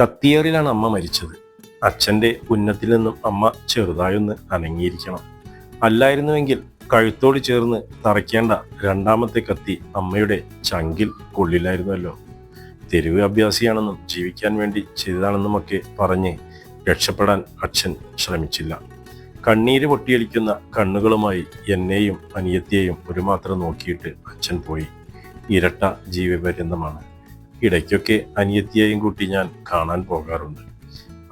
കത്തിയേറിലാണ് അമ്മ മരിച്ചത്. അച്ഛന്റെ ഉന്നത്തിൽ നിന്നും അമ്മ ചെറുതായൊന്ന് അനങ്ങിയിരിക്കണം. അല്ലായിരുന്നുവെങ്കിൽ കഴുത്തോട് ചേർന്ന് തറയ്ക്കേണ്ട രണ്ടാമത്തെ കത്തി അമ്മയുടെ ചങ്കിൽ കൊള്ളില്ലായിരുന്നല്ലോ. തെരുവ് അഭ്യാസിയാണെന്നും ജീവിക്കാൻ വേണ്ടി ചെയ്തതാണെന്നുമൊക്കെ പറഞ്ഞ് രക്ഷപ്പെടാൻ അച്ഛൻ ശ്രമിച്ചില്ല. കണ്ണീര് പൊട്ടിയൊലിക്കുന്ന കണ്ണുകളുമായി എന്നെയും അനിയത്തിയെയും ഒരു മാത്രം നോക്കിയിട്ട് അച്ഛൻ പോയി. ഇരട്ട ജീവപര്യന്തമാണ്. ഇടയ്ക്കൊക്കെ അനിയത്തിയെയും കൂട്ടി ഞാൻ കാണാൻ പോകാറുണ്ട്.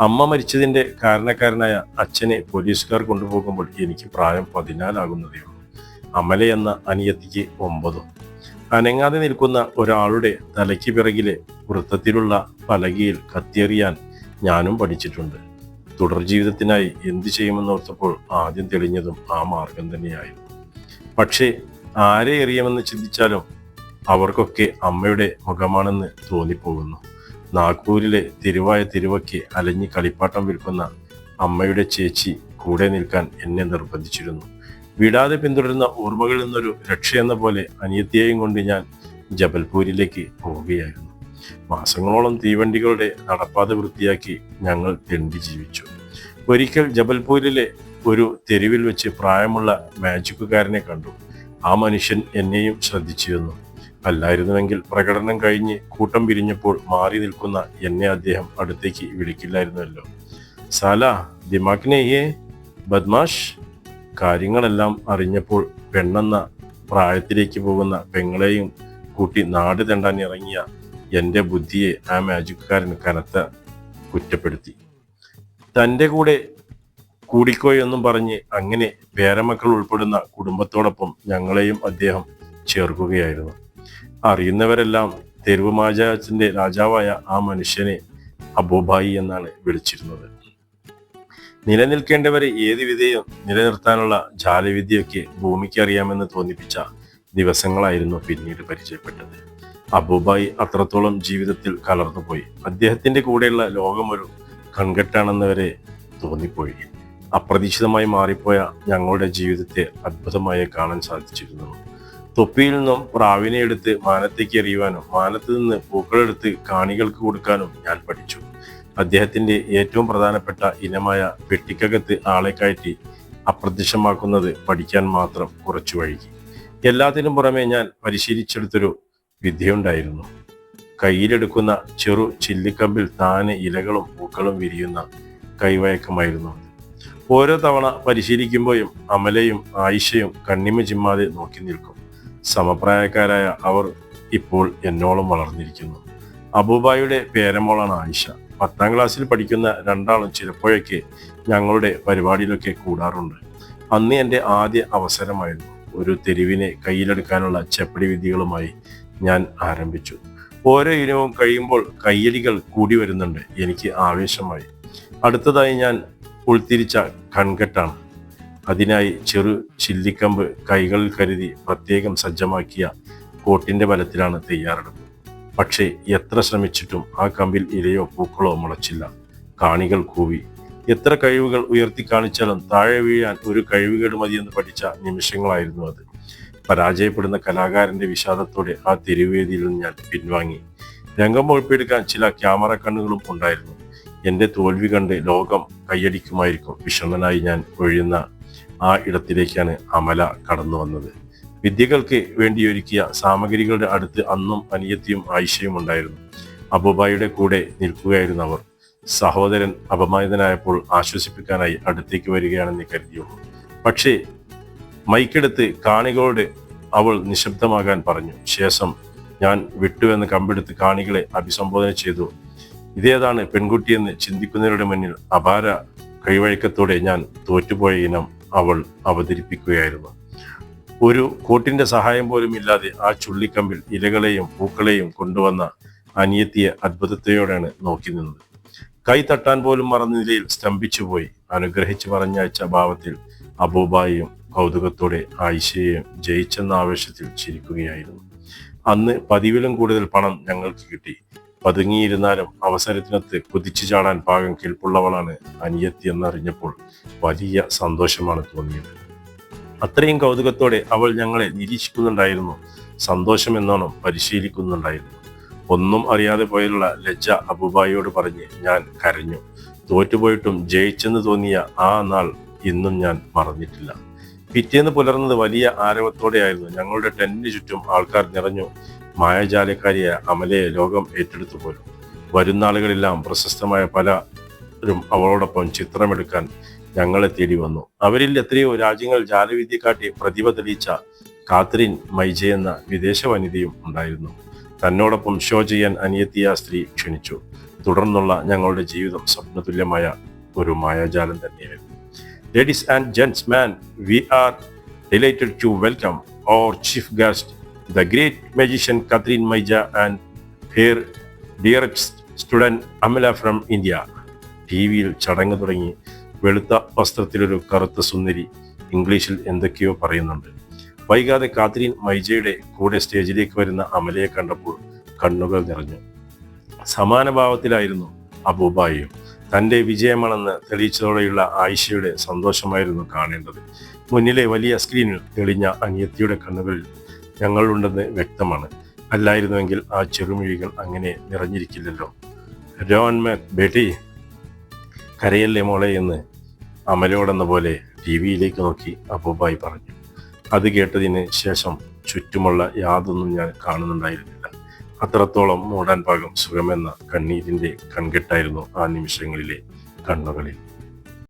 അമ്മ മരിച്ചതിന്റെ കാരണക്കാരനായ അച്ഛനെ പോലീസുകാർ കൊണ്ടുപോകുമ്പോൾ എനിക്ക് പ്രായം പതിനാലാകുന്നതേ ഉള്ളൂ. അമല എന്ന അനിയത്തിക്ക് ഒമ്പതും. അനങ്ങാതെ നിൽക്കുന്ന ഒരാളുടെ തലയ്ക്ക് പിറകിലെ വൃത്തത്തിലുള്ള പലകയിൽ കത്തിയെറിയാൻ ഞാനും പഠിച്ചിട്ടുണ്ട്. തുടർ ജീവിതത്തിനായി എന്തു ചെയ്യുമെന്നോർത്തപ്പോൾ ആദ്യം തെളിഞ്ഞതും ആ മാർഗം തന്നെയായിരുന്നു. പക്ഷേ ആരെ എറിയുമെന്ന് ചിന്തിച്ചാലും അവർക്കൊക്കെ അമ്മയുടെ മുഖമാണെന്ന് തോന്നിപ്പോകുന്നു. നാഗ്പൂരിലെ തിരുവായ തിരുവയ്ക്ക് അലഞ്ഞ് കളിപ്പാട്ടം വിൽക്കുന്ന അമ്മയുടെ ചേച്ചി കൂടെ നിൽക്കാൻ എന്നെ നിർബന്ധിച്ചിരുന്നു. വിടാതെ പിന്തുടരുന്ന ഓർമ്മകളിൽ നിന്നൊരു രക്ഷയെന്ന പോലെ അനിയത്തിയെയും കൊണ്ട് ഞാൻ ജബൽപൂരിലേക്ക് പോവുകയായിരുന്നു. മാസങ്ങളോളം തീവണ്ടികളുടെ നടപ്പാത വൃത്തിയാക്കി ഞങ്ങൾ തെണ്ടി ജീവിച്ചു. ഒരിക്കൽ ജബൽപൂരിലെ ഒരു തെരുവിൽ വെച്ച് പ്രായമുള്ള മാജിക്കുകാരനെ കണ്ടു. ആ മനുഷ്യൻ എന്നെയും ശ്രദ്ധിച്ചിരുന്നു. അല്ലായിരുന്നുവെങ്കിൽ പ്രകടനം കഴിഞ്ഞ് കൂട്ടം പിരിഞ്ഞപ്പോൾ മാറി നിൽക്കുന്ന എന്നെ അദ്ദേഹം അടുത്തേക്ക് വിളിക്കില്ലായിരുന്നല്ലോ. സാല ദിമാക്കിനെയേ ബദ്മാഷ്. കാര്യങ്ങളെല്ലാം അറിഞ്ഞപ്പോൾ പെണ്ണെന്ന പ്രായത്തിലേക്ക് പോകുന്ന പെങ്ങളെയും കൂട്ടി നാട് തെണ്ടാൻ ഇറങ്ങിയ എന്റെ ബുദ്ധിയെ ആ മാജിക്കാരൻ കനത്ത കുറ്റപ്പെടുത്തി. തന്റെ കൂടെ കൂടിക്കോയെന്നും പറഞ്ഞ് അങ്ങനെ പേരമക്കൾ ഉൾപ്പെടുന്ന കുടുംബത്തോടൊപ്പം ഞങ്ങളെയും അദ്ദേഹം ചേർക്കുകയായിരുന്നു. അറിയുന്നവരെല്ലാം തെരുവ് മാജാച്ചിന്റെ രാജാവായ ആ മനുഷ്യനെ അബൂബായി എന്നാണ് വിളിച്ചിരുന്നത്. നിലനിൽക്കേണ്ടവരെ ഏത് വിധേയം നിലനിർത്താനുള്ള ജാലവിദ്യയൊക്കെ ഭൂമിക്ക് അറിയാമെന്ന് തോന്നിപ്പിച്ച ദിവസങ്ങളായിരുന്നു പിന്നീട് പരിചയപ്പെട്ടത്. അബൂബായി അത്രത്തോളം ജീവിതത്തിൽ കലർന്നുപോയി. അദ്ദേഹത്തിന്റെ കൂടെയുള്ള ലോകം ഒരു കൺകെട്ടാണെന്നവരെ തോന്നിപ്പോയി. അപ്രതീക്ഷിതമായി മാറിപ്പോയ ഞങ്ങളുടെ ജീവിതത്തെ അത്ഭുതമായി കാണാൻ സാധിച്ചിരുന്നു. തൊപ്പിയിൽ നിന്നും പ്രാവിനെ എടുത്ത് മാനത്തേക്ക് എറിയുവാനും മാനത്ത് നിന്ന് പൂക്കളെടുത്ത് കാണികൾക്ക് കൊടുക്കാനും ഞാൻ പഠിച്ചു. അദ്ദേഹത്തിന്റെ ഏറ്റവും പ്രധാനപ്പെട്ട ഇനമായ പെട്ടിക്കകത്ത് ആളെ കയറ്റി അപ്രത്യക്ഷമാക്കുന്നത് പഠിക്കാൻ മാത്രം കുറച്ചു വഴുകി എല്ലാത്തിനും പുറമെ ഞാൻ പരിശീലിച്ചെടുത്തൊരു വിദ്യയുണ്ടായിരുന്നു. കയ്യിലെടുക്കുന്ന ചെറു ചില്ലിക്കമ്പിൽ താനെ ഇലകളും പൂക്കളും വിരിയുന്ന കൈവയക്കമായിരുന്നു ഓരോ തവണ പരിശീലിക്കുമ്പോഴും അമലയും ആയിഷയും കണ്ണിമ ചിമ്മാതെ നോക്കി നിൽക്കും. സമപ്രായക്കാരായ അവർ ഇപ്പോൾ എന്നോളം വളർന്നിരിക്കുന്നു. അബൂബായുടെ പേരമോളാണ് ആയിഷ. പത്താം ക്ലാസ്സിൽ പഠിക്കുന്ന രണ്ടാളും ചിലപ്പോഴൊക്കെ ഞങ്ങളുടെ പരിപാടിയിലൊക്കെ കൂടാറുണ്ട്. അന്ന് എന്റെ ആദ്യ അവസരമായിരുന്നു. ഒരു തെരുവിനെ കയ്യിലെടുക്കാനുള്ള ചെപ്പടി വിദ്യകളുമായി ഞാൻ ആരംഭിച്ചു. ഓരോ ഇനവും കഴിയുമ്പോൾ കയ്യടികൾ കൂടി വരുന്നുണ്ട്. എനിക്ക് ആവേശമായി. അടുത്തതായി ഞാൻ ഉൾത്തിരിച്ച കൺകെട്ടാണ്. അതിനായി ചെറു ചില്ലിക്കമ്പ് കൈകളിൽ കരുതി പ്രത്യേകം സജ്ജമാക്കിയ കോട്ടിന്റെ ബലത്തിലാണ് തയ്യാറെടുപ്പ്. പക്ഷേ എത്ര ശ്രമിച്ചിട്ടും ആ കമ്പിൽ ഇലയോ പൂക്കളോ മുളച്ചില്ല. കാണികൾ കൂവി. എത്ര കഴിവുകൾ ഉയർത്തി കാണിച്ചാലും താഴെ വീഴാൻ ഒരു കഴിവുകേട് മതിയെന്ന് പഠിച്ച നിമിഷങ്ങളായിരുന്നു അത്. പരാജയപ്പെടുന്ന കലാകാരന്റെ വിഷാദത്തോടെ ആ തെരുവേദിയിൽ നിന്ന് ഞാൻ പിൻവാങ്ങി. രംഗം ഒഴിപ്പെടുക്കാൻ ചില ക്യാമറ കണ്ണുകളും ഉണ്ടായിരുന്നു. എന്റെ തോൽവി കണ്ട് ലോകം കൈയടിക്കുമായിരിക്കും വിഷമനായി ഞാൻ ഒഴിയുന്ന ആ ഇടത്തിലേക്കാണ് അമല കടന്നു വന്നത്. വിദ്യകൾക്ക് വേണ്ടി ഒരുക്കിയ സാമഗ്രികളുടെ അടുത്ത് അന്നും അനിയത്തിയും ആയിഷയും ഉണ്ടായിരുന്നു. അബുബായിയുടെ കൂടെ നിൽക്കുകയായിരുന്നു അവർ. സഹോദരൻ അപമാനിതനായപ്പോൾ ആശ്വസിപ്പിക്കാനായി അടുത്തേക്ക് വരികയാണെന്ന് കരുതിയുള്ളൂ. പക്ഷേ മൈക്കെടുത്ത് കാണികളോട് അവൾ നിശബ്ദമാകാൻ പറഞ്ഞു ശേഷം ഞാൻ വിട്ടുവെന്ന് കമ്പെടുത്ത് കാണികളെ അഭിസംബോധന ചെയ്തു. ഇതേതാണ് പെൺകുട്ടിയെന്ന് ചിന്തിക്കുന്നവരുടെ മുന്നിൽ അപാര കൈവഴക്കത്തോടെ ഞാൻ തോറ്റുപോയ ഇനം. അവൾ അവതരിപ്പിക്കുകയായിരുന്നു. ഒരു കോട്ടിന്റെ സഹായം പോലും ഇല്ലാതെ ആ ചുള്ളിക്കമ്പിൽ ഇലകളെയും പൂക്കളെയും കൊണ്ടുവന്ന അനിയത്തിയെ അത്ഭുതത്തോടെയാണ് നോക്കി നിന്നത്. കൈ തട്ടാൻ പോലും മറന്ന നിലയിൽ സ്തംഭിച്ചുപോയി അനുഗ്രഹിച്ചു പറഞ്ഞയച്ച ഭാവത്തിൽ അബൂബായും കൗതുകത്തോടെ ആയിഷയെയും ജയിച്ചെന്ന ആവേശത്തിൽ ചിരിക്കുകയായിരുന്നു. അന്ന് പതിവിലും കൂടുതൽ പണം ഞങ്ങൾക്ക് കിട്ടി. പതുങ്ങിയിരുന്നാലും അവസരത്തിനൊത്ത് കുതിച്ചു ചാടാൻ പാകം കേൾപ്പുള്ളവളാണ് അനിയത്തി എന്നറിഞ്ഞപ്പോൾ വലിയ സന്തോഷമാണ് തോന്നിയത്. അത്രയും കൗതുകത്തോടെ അവൾ ഞങ്ങളെ നിരീക്ഷിക്കുന്നുണ്ടായിരുന്നു. സന്തോഷം എന്നോണം പരിശീലിക്കുന്നുണ്ടായിരുന്നു. ഒന്നും അറിയാതെ പോയുള്ള ലജ്ജ അബുബായിയോട് പറഞ്ഞ് ഞാൻ കരഞ്ഞു. തോറ്റുപോയിട്ടും ജയിച്ചെന്ന് തോന്നിയ ആ നാൾ ഇന്നും ഞാൻ മറന്നിട്ടില്ല. പിറ്റേന്ന് പുലർന്നത് വലിയ ആരവത്തോടെയായിരുന്നു. ഞങ്ങളുടെ ടെന്റിന് ചുറ്റും ആൾക്കാർ നിറഞ്ഞു മായാജാലക്കാരിയായ അമലയെ ലോകം ഏറ്റെടുത്തു പോലും. വരുന്ന ആളുകളെല്ലാം പ്രശസ്തമായ പലരും അവളോടൊപ്പം ചിത്രമെടുക്കാൻ ഞങ്ങളെ തേടി വന്നു. അവരിൽ എത്രയോ രാജ്യങ്ങൾ ജാലവിദ്യ കാട്ടി പ്രതിഭ തെളിയിച്ച കാത്രിൻ മൈജ എന്ന വിദേശ വനിതയും ഉണ്ടായിരുന്നു. തന്നോടൊപ്പം ഷോ ചെയ്യാൻ അനിയത്തിയ സ്ത്രീ ക്ഷണിച്ചു. തുടർന്നുള്ള ഞങ്ങളുടെ ജീവിതം സ്വപ്നതുല്യമായ ഒരു മായാജാലം തന്നെയായിരുന്നു. And gentlemen we are delighted to welcome our chief guest the great magician Katrin Maija and her dearest student Amala from India ടി വിയിൽ ചടങ്ങ് തുടങ്ങി. വെളുത്ത വസ്ത്രത്തിലൊരു കറുത്ത സുന്ദരി ഇംഗ്ലീഷിൽ എന്തൊക്കെയോ പറയുന്നുണ്ട്. വൈകാതെ കാത്രീൻ മൈജയുടെ കൂടെ സ്റ്റേജിലേക്ക് വരുന്ന അമലയെ കണ്ടപ്പോൾ കണ്ണുകൾ നിറഞ്ഞു. സമാന ഭാവത്തിലായിരുന്നു അബൂബായിയും. തന്റെ വിജയമാണെന്ന് തെളിയിച്ചതോടെയുള്ള ആയിഷയുടെ സന്തോഷമായിരുന്നു കാണേണ്ടത്. മുന്നിലെ വലിയ സ്ക്രീനിൽ തെളിഞ്ഞ അനിയത്തിയുടെ കണ്ണുകളിൽ ഞങ്ങളുണ്ടെന്ന് വ്യക്തമാണ്. അല്ലായിരുന്നുവെങ്കിൽ ആ ചെറുമിഴികൾ അങ്ങനെ നിറഞ്ഞിരിക്കില്ലല്ലോ. രോൻ മാക് ബേട്ടി കരയല്ലേ മോളെ എന്ന് അമലോടെന്ന പോലെ ടി വിയിലേക്ക് നോക്കി അബൂബായി പറഞ്ഞു. അത് കേട്ടതിന് ശേഷം ചുറ്റുമുള്ള യാതൊന്നും ഞാൻ കാണുന്നുണ്ടായിരുന്നില്ല. അത്രത്തോളം മൂടാൻ പാകം സുഖമെന്ന കണ്ണീരിന്റെ കൺകെട്ടായിരുന്നു ആ നിമിഷങ്ങളിലെ കണ്ണുകളിൽ.